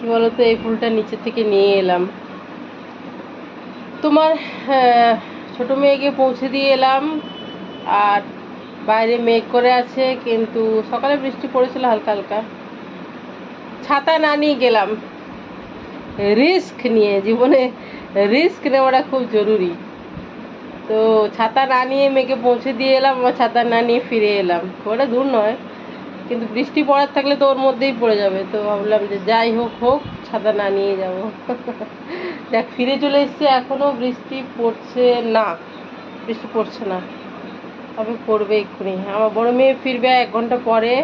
কি বলতো, এই ফুলটা নিচে থেকে নিয়ে এলাম। তোমার ছোট মেয়েকে পৌঁছে দিয়ে এলাম। আর বাইরে মেঘ করে আছে, কিন্তু সকালে বৃষ্টি পড়েছিল হালকা হালকা। ছাতা না নিয়ে গেলাম। রিস্ক নিয়ে, জীবনে রিস্ক নেওয়াটা খুব জরুরি। তো ছাতা না নিয়ে মেয়েকে পৌঁছে দিয়ে এলাম, আবার ছাতা না নিয়ে ফিরে এলাম। ওটা দূর নয়। কিন্তু বৃষ্টি পড়ার থাকলে তো ওর মধ্যেই পড়ে যাবে, তো ভাবলাম যে যাই হোক হোক, ছাতা না নিয়ে যাব। দেখ ফিরে চলে এসেছি এখনও বৃষ্টি পড়ছে না, বৃষ্টি পড়ছে না, তবে পড়বে এক্ষুনি। আমার বড় মেয়ে ফিরবে এক ঘণ্টা পরে,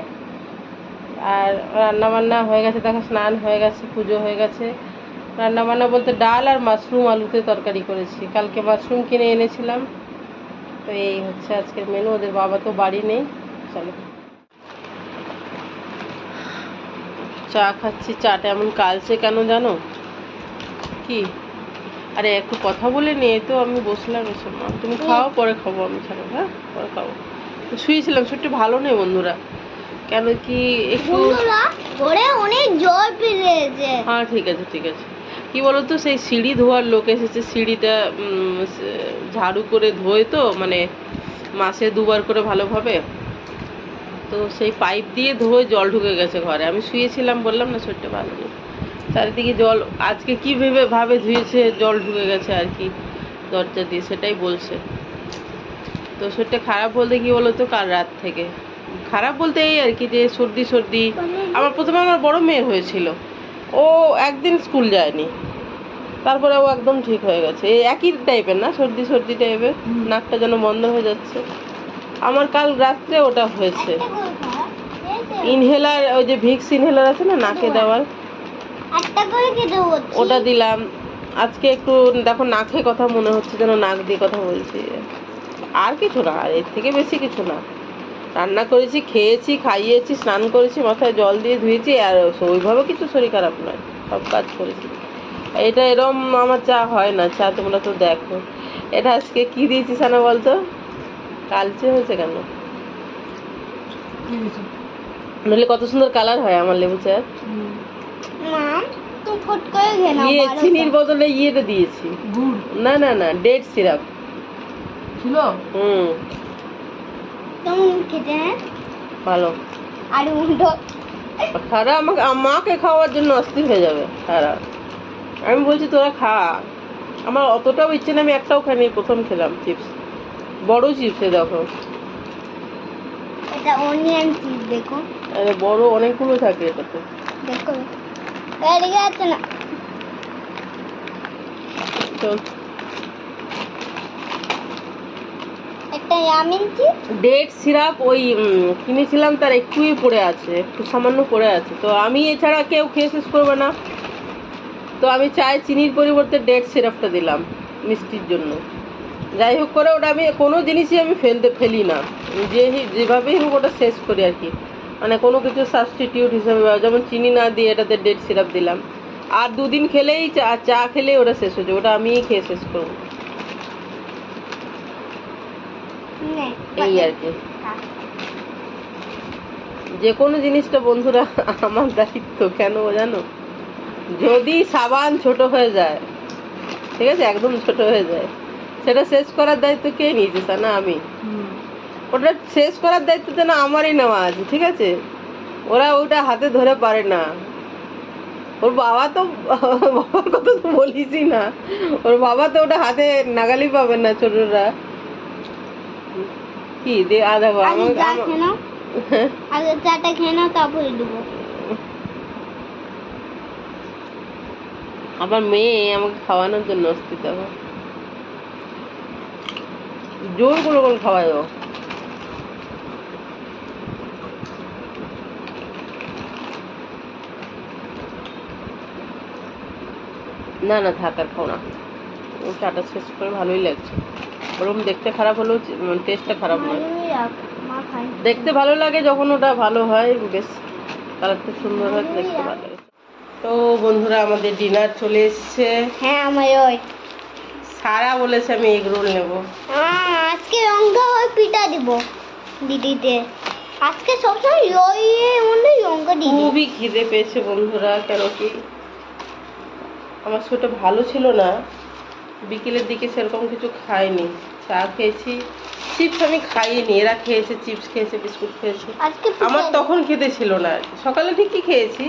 আর রান্না বান্না হয়ে গেছে, দেখো স্নান হয়ে গেছে, পুজো হয়ে গেছে। রান্না বান্না বলতে ডাল আর মাশরুম আলুতে তরকারি করেছি, কালকে মাশরুম কিনে এনেছিলাম। তো এই হচ্ছে আজকের মেনু ওদের বাবা তো বাড়ি নেই, চলো। চা খাচ্ছি চাটা এমন কালছে কেন জানো? কি? আরে একটু কথা বলে নিয়ে তো আমি বসলাম এসে। মা তুমি খাও পরে খাব আমি ছাড়ো হ্যাঁ? পরে খাব। শুয়েছিলাম শরীরটা ভালো নেই বন্ধুরা। কেন কি একটু ঘরে অনেক জল পেরেছে হ্যাঁ ঠিক আছে ঠিক আছে। কি বলতো সেই সিঁড়ি ধোয়ার লোক এসেছে সিঁড়িটা ঝাড়ু করে ধোয় তো মানে মাসে দুবার করে ভালোভাবে। তো সেই পাইপ দিয়ে ধোয় জল ঢুকে গেছে ঘরে। আমি শুয়েছিলাম বললাম না শরীরটা ভালো নেই। চারিদিকে জল আজকে কি ভেবে ভাবে ধুয়েছে জল ঢুকে গেছে আর কি দরজা দিয়ে সেটাই বলছে। তো শরীরটা খারাপ বলতে কি বলো তো কাল রাত থেকে। খারাপ বলতে এই আর কি যে সর্দি সর্দি। আমার প্রথমে আমার বড় মেয়ে হয়েছিল। ও একদিন স্কুল যায়নি। তারপরে ও একদম ঠিক হয়ে গেছে। এই একই টাইপের না সর্দি সর্দি টাইপের নাকটা যেন বন্ধ হয়ে যাচ্ছে। আমার কাল রাত্রে ওটা হয়েছে। ইনহেলার ওই যে ভিক্স ইনহেলার আছে না নাকে দেওয়ার খেতে হচ্ছে ওটা দিলাম। আজকে একটু দেখো নাকে কথা মনে হচ্ছে যেন নাক দিয়ে কথা বলছি। আর কিছু না আর এর থেকে বেশি কিছু না। রান্না করেছি খেয়েছি খাইয়েছি স্নান করেছি মাথায় জল দিয়ে ধুয়েছি আর ওইভাবে কিছু শরীর খারাপ নয় সব কাজ করেছি। এটা এরম আমার চা হয় না চা তোমরা তো দেখো। এটা আজকে কি দিয়েছি সানা বলতো? কালচে হয়েছে কেন? নাহলে কত সুন্দর কালার হয় আমার লেবু চা মা তুমি ফট করে খেয়ে নাও ইয়ে চিনির বদলে ইয়েটা দিয়েছি। না না না ডেট সিরাপ। ছিল? হুম। খেতে? হ্যাঁ ভালো। আর উল্টো। খারা আমাকে মাকে খাওয়ার জন্য অস্থির হয়ে যাবে খারা আমি বলছি তোরা খা। আমার অতটাও ইচ্ছে না আমি একটাও খাইনি প্রথম খেলাম চিপস। বড় চিপসে দেখো। এটা অনিয়ন চিজ দেখো। আরে বড় অনেকগুলো থাকে এটাতে। দেখো। এদিকে আছে না। তো একটা ইয়ামিন ডেট সিরাপ ওই কিনেছিলাম তার একটুই পড়ে আছে একটু সামান্য পড়ে আছে। তো আমি এছাড়া কেউ খেয়ে শেষ করবে না। তো আমি চাই চিনির পরিবর্তে ডেট সিরাপটা দিলাম মিষ্টির জন্য। যাই হোক করে ওটা আমি কোনো জিনিসই আমি ফেলতে ফেলি না। যে যেভাবেই হোক ওটা শেষ করি আর কি। মানে কোনো কিছু সাবস্টিটিউট হিসাবে যেমন চিনি না দিয়ে এটাতে ডেট সিরাপ দিলাম। আর দুদিন খেলেই চা চা খেলেই ওটা শেষ হয়ে যাবে। ওটা আমিই খেয়ে শেষ করব। এই আর কি। যে কোনো জিনিসটা বন্ধুরা আমার দায়িত্ব কেন জানো? যদি সাবান ছোট হয়ে যায় ঠিক আছে? একদম ছোট হয়ে যায়। সেটা শেষ করার দায়িত্ব কে নিয়েছে তা না আমি। ওটা শেষ করার দায়িত্ব তো না আমারই নেওয়া আছে ঠিক আছে? ওরা ওটা হাতে ধরে পারে না। ওর বাবা তো বাবার কথা তো বলিসই না। ওর বাবা তো ওটা হাতে নাগালি পাবে না ছোটরা। কি দে আধা আগে আগে চাটা খেয়ে নাও তারপরে দেবো। আমার মেয়ে আমাকে খাওয়ানোর জন্য দেখো জোর করে করে খাওয়াই ও না না থাক আর খাও না। ও চাটা শেষ করে ভালোই লাগছে। ওরকম দেখতে খারাপ হলেও টেস্টটা খারাপ নয়। দেখতে ভালো লাগে যখন ওটা ভালো হয় বেশ কালারটা সুন্দর হয় দেখতে ভালো লাগে। তো বন্ধুরা আমাদের ডিনার চলে এসছে। হ্যাঁ আমার ওই সারা বলেছে আমি এগ রোল নেব। আজকে লঙ্কা ওই পিঠা দিব দিদিতে। আজকে সবসময় ওই মধ্যে লঙ্কা দিদি খুবই খিদে পেয়েছে বন্ধুরা কেন কি? আমার শরীরটা ভালো ছিল না বিকেলের দিকে সেরকম কিছু খাইনি। চা খেয়েছি চিপস আমি খাইনি এরা খেয়েছে চিপস খেয়েছে বিস্কুট খেয়েছে। আমার তখন খেতে ছিল না। সকালে ঠিকই খেয়েছি?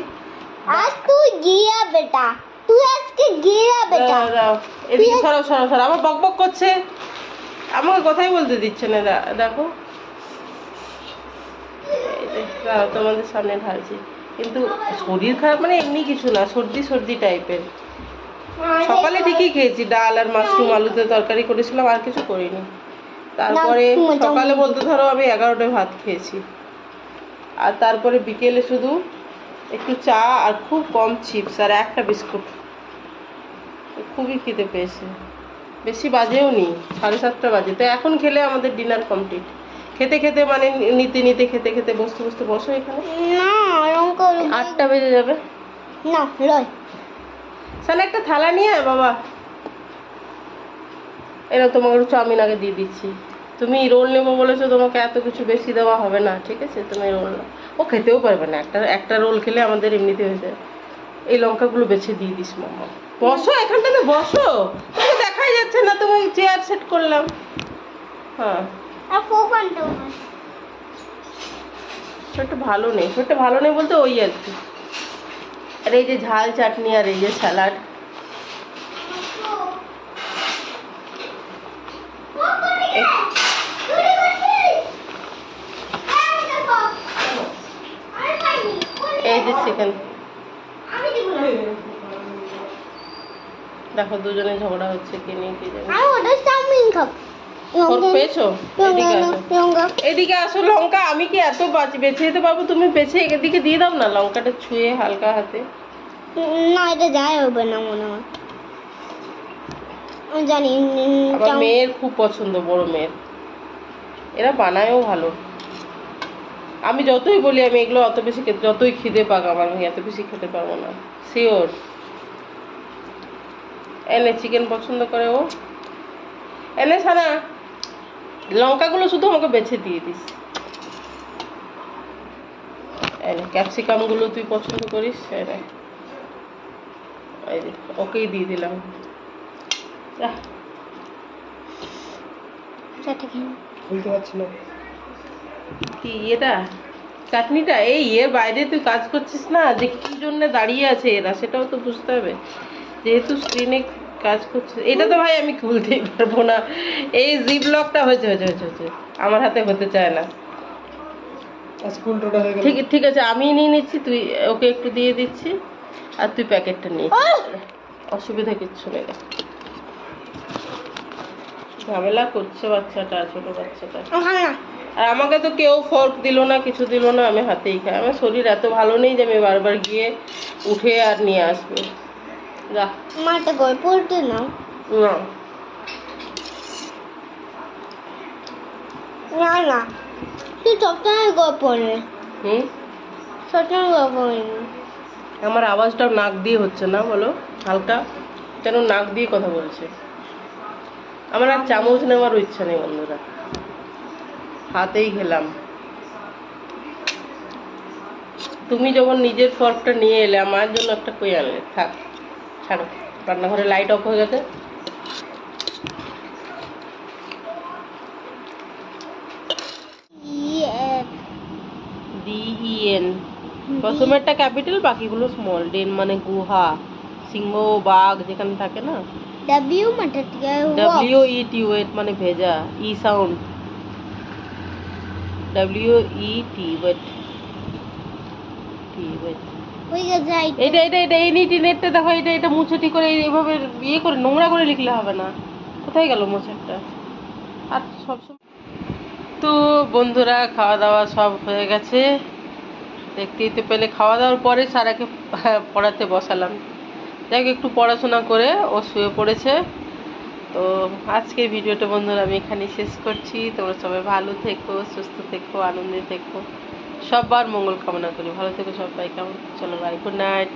আজ তুই গিয়া বেটা। তুই আজকে গিয়া বেটা। এদিকে আবার বক বক করছে। আমাকে কথাই বলতে দিচ্ছে না। দেখো। দাঁড়াও, তোমাদের সামনে ঢালছি। কিন্তু শরীর খারাপ মানে এমনি কিছু না সর্দি সর্দি টাইপের। সকালে ঠিকই খেয়েছি ডাল আর মাশরুম আলুতে তরকারি করেছিলাম আর কিছু করিনি। তারপরে সকালে বলতে ধরো আমি এগারোটায় ভাত খেয়েছি। আর তারপরে বিকেলে শুধু একটু চা আর খুব কম চিপস আর একটা বিস্কুট। খুবই খিদে পেয়েছে। বেশি বাজেও নি সাড়ে সাতটা বাজে। তো এখন খেলে আমাদের ডিনার কমপ্লিট। খেতে খেতে মানে নিতে নিতে খেতে খেতে বসতে বসতে বসো এখানে। না আটটা বেজে যাবে। না লয়। সালে একটা থালা নিয়ে বাবা। এরা তোমাকে চাউমিন আগে দিয়ে দিচ্ছি। তুমি রোল নেব বলেছ তোমাকে এত কিছু বেশি দেওয়া হবে না ঠিক আছে? তুমি রোল ও খেতেও পারবে না একটা একটা রোল খেলে আমাদের এমনিতে হয়ে যায়। এই লঙ্কাগুলো বেছে দিয়ে দিস মামা বসো এখানটাতে বসো। তোমাকে দেখাই যাচ্ছে না তোমাকে চেয়ার সেট করলাম। হ্যাঁ। শরীরটা ভালো নেই শরীরটা ভালো নেই বলতে ওই আর কি। আর এই যে ঝাল চাটনি আর এই যে স্যালাড এই যে চিকেন দেখো দুজনে ঝগড়া হচ্ছে কে নিয়ে কে পেয়েছ? এদিকে আসো। লঙ্কা। আমি কি এত বেছে পারব? তুমি বেছে এদিকে দিয়ে দাও না লঙ্কাটা ছুঁয়ে হালকা হাতে। না এটা যাই হবে না মনে হয়। জানি মেয়ের খুব পছন্দ বড় মেয়ের। এরা বানায়ও ভালো। আমি যতই বলি আমি এগুলো অত বেশি যতই খিদে পাক আমার আমি এত বেশি খেতে পারব না। শিওর এনে চিকেন পছন্দ করে ও। এনে সানা লঙ্কাগুলো শুধু আমাকে বেছে দিয়ে দিস। এনে ক্যাপসিকামগুলো তুই পছন্দ করিস, এনে। ওকেই দিয়ে দিলাম। খুলতে পারছি না। কি এটা চাটনিটা? এই এর বাইরে তুই কাজ করছিস না? যে কি জন্য দাঁড়িয়ে আছে এরা সেটাও তো বুঝতে হবে। যেহেতু স্ক্রিনে কাজ করছিস এটা তো ভাই আমি খুলতেই পারব না। এই জি ব্লকটা হয়েছে হয়েছে হয়েছে হয়েছে। আমার হাতে হতে চায় না। হয়ে ঠিক ঠিক আছে আমি নিয়ে নিচ্ছি তুই ওকে একটু দিয়ে দিচ্ছি আর তুই প্যাকেটটা নিয়ে অসুবিধা কিচ্ছু নেই। ঝামেলা করছে বাচ্চাটা ছোট বাচ্চাটা। খাব না আর আমাকে তো কেউ ফর্ক দিল না কিছু দিল না আমি হাতেই খাই। আমার শরীর এত ভালো নেই যে আমি বারবার গিয়ে উঠে আর নিয়ে আসবে। যা। গল্প নাও। না। না না। তুই সবসময় গল্প হুম? সবসময় গল্প নেই আমার আওয়াজটাও নাক দিয়ে হচ্ছে না বলো? হালকা? কেন নাক দিয়ে কথা বলছে? আমার আর চামচ নেওয়ারও ইচ্ছা নেই বন্ধুরা। হাতেই খেলাম। তুমি যখন নিজের ফর্কটা নিয়ে এলে আমার জন্য একটা কই আনলে? থাক ছাড়ো। রান্নাঘরে লাইট অফ হয়ে গেছে। ই এন প্রথমেরটা ক্যাপিটাল বাকিগুলো স্মল ডেন মানে গুহা সিংহ বাঘ যেখানে থাকে না? ডাব্লিউ মানে ডাব্লিউ ই টি মানে ভেজা E sound wet T wet হয়ে গেছে আই- এটা এটা এটা এই নিটি নেটটা দেখো এটা এটা মুছে করে এইভাবে ইয়ে করে নোংরা করে লিখলে হবে না। কোথায় গেল মোছারটা আর সবসময় তো বন্ধুরা খাওয়া দাওয়া সব হয়ে গেছে। দেখতেই তো পেলে খাওয়া দাওয়ার পরে সারাকে পড়াতে বসালাম। যাই হোক একটু পড়াশোনা করে ও শুয়ে পড়েছে। তো আজকের ভিডিওটা বন্ধুরা আমি এখানে শেষ করছি। তোমরা সবাই ভালো থেকো, সুস্থ থেকো, আনন্দে থেকো। সবার মঙ্গল কামনা করি। ভালো থেকো সবাই, কেমন? চলো বাই গুড নাইট